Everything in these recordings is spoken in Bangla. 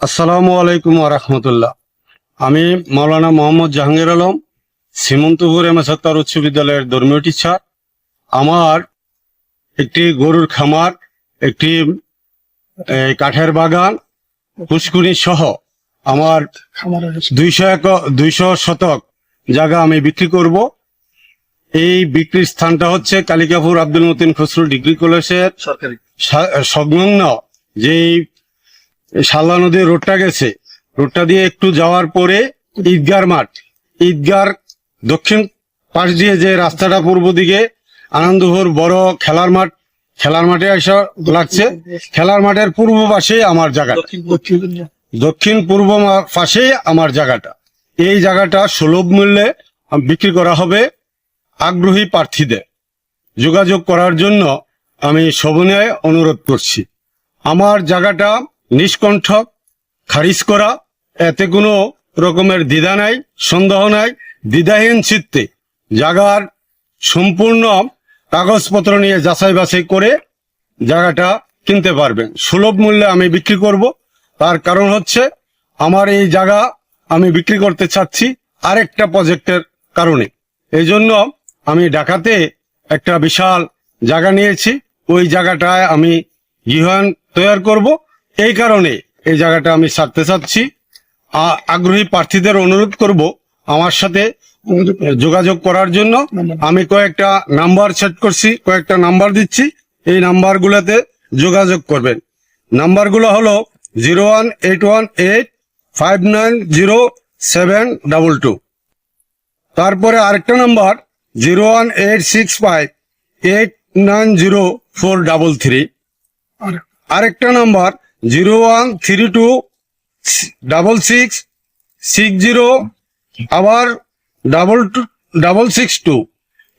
আসসালামু আলাইকুম রহমতুল্লাহ। আমি মাওলানা মোহাম্মদ জাহাঙ্গীর আলম সীমন্তপুর এম এস হত্যার উচ্চ বিদ্যালয়ের ধর্মীয় টিচার আমার একটি গরুর খামার একটি এই, কাঠের বাগান পুষ্কুনি সহ আমার দুইশো এক দুইশো শতক জায়গা আমি বিক্রি করব। এই বিক্রির স্থানটা হচ্ছে কালিকাপুর আব্দুল মতিন খসরু ডিগ্রি কলেজের সরকারি। সংলগ্ন যেই শাল্লা নদীর রোডটা গেছে। রোডটা দিয়ে একটু যাওয়ার পরে ঈদগার মাঠ। ঈদগার দক্ষিণ পাশ দিয়ে যে রাস্তাটা পূর্ব দিকে আনন্দপুর বড় খেলার মাঠ খেলার মাঠে আসা লাগছে। খেলার মাঠের পূর্ব পাশে আমার জায়গাটা। দক্ষিণ পূর্ব পাশে আমার জায়গাটা। এই জায়গাটা সুলভ মূল্যে বিক্রি করা হবে আগ্রহী প্রার্থীদের। যোগাযোগ করার জন্য আমি সবনয় অনুরোধ করছি। আমার জায়গাটা নিষ্কণ্ঠক খারিজ করা, এতে কোনো রকমের দ্বিধা নাই, সন্দেহ নাই, দ্বিধাহীন চিত্তে জায়গার সম্পূর্ণ কাগজপত্র নিয়ে যাচাই বাছাই করে জায়গাটা কিনতে পারবেন। সুলভ মূল্যে আমি বিক্রি করব। তার কারণ হচ্ছে আমার এই জায়গা আমি বিক্রি করতে চাচ্ছি আরেকটা প্রজেক্টের কারণে। এই জন্য আমি ঢাকাতে একটা বিশাল জায়গা নিয়েছি। ওই জায়গাটায় আমি গৃহায়ণ তৈরি করব। এই কারণে এই জায়গাটা আমি ছাড়তে চাচ্ছি। আগ্রহী প্রার্থীদের অনুরোধ করব আমার সাথে যোগাযোগ করার জন্য। আমি কয়েকটা নাম্বার সেট করছি কয়েকটা নাম্বার দিচ্ছি। এই নাম্বারগুলোতে যোগাযোগ করবেন। নাম্বারগুলো হলো zero one eight one eight five nine zero seven double two. তারপরে আরেকটা number zero one eight six five eight nine zero four double three. আরেকটা number zero one three two double six six zero, আবার double two, double six two.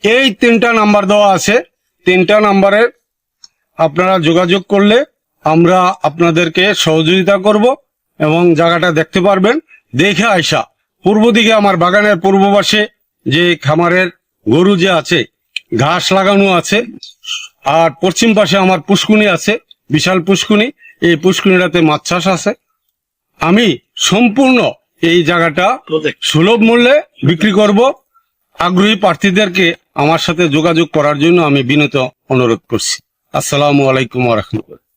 এই তিনটা নাম্বার দেওয়া আছে। তিনটা নাম্বারে আপনারা যোগাযোগ করলে আমরা আপনাদেরকে সহযোগিতা করব এবং জায়গাটা দেখতে পারবেন। দেখে আইসা, পূর্ব দিকে আমার বাগানের পূর্ব পাশে যে খামারের গরু যে আছে, ঘাস লাগানো আছে, আর পশ্চিম পাশে আমার পুষ্কুনি আছে বিশাল পুষ্কুনি। এই পুষ্কুনিটাতে মাছ চাষ আছে। আমি সম্পূর্ণ এই জায়গাটা সুলভ মূল্যে বিক্রি করব। আগ্রহী প্রার্থীদেরকে আমার সাথে যোগাযোগ করার জন্য আমি বিনীত অনুরোধ করছি। আসসালামু আলাইকুম রহমতুল্লাহ।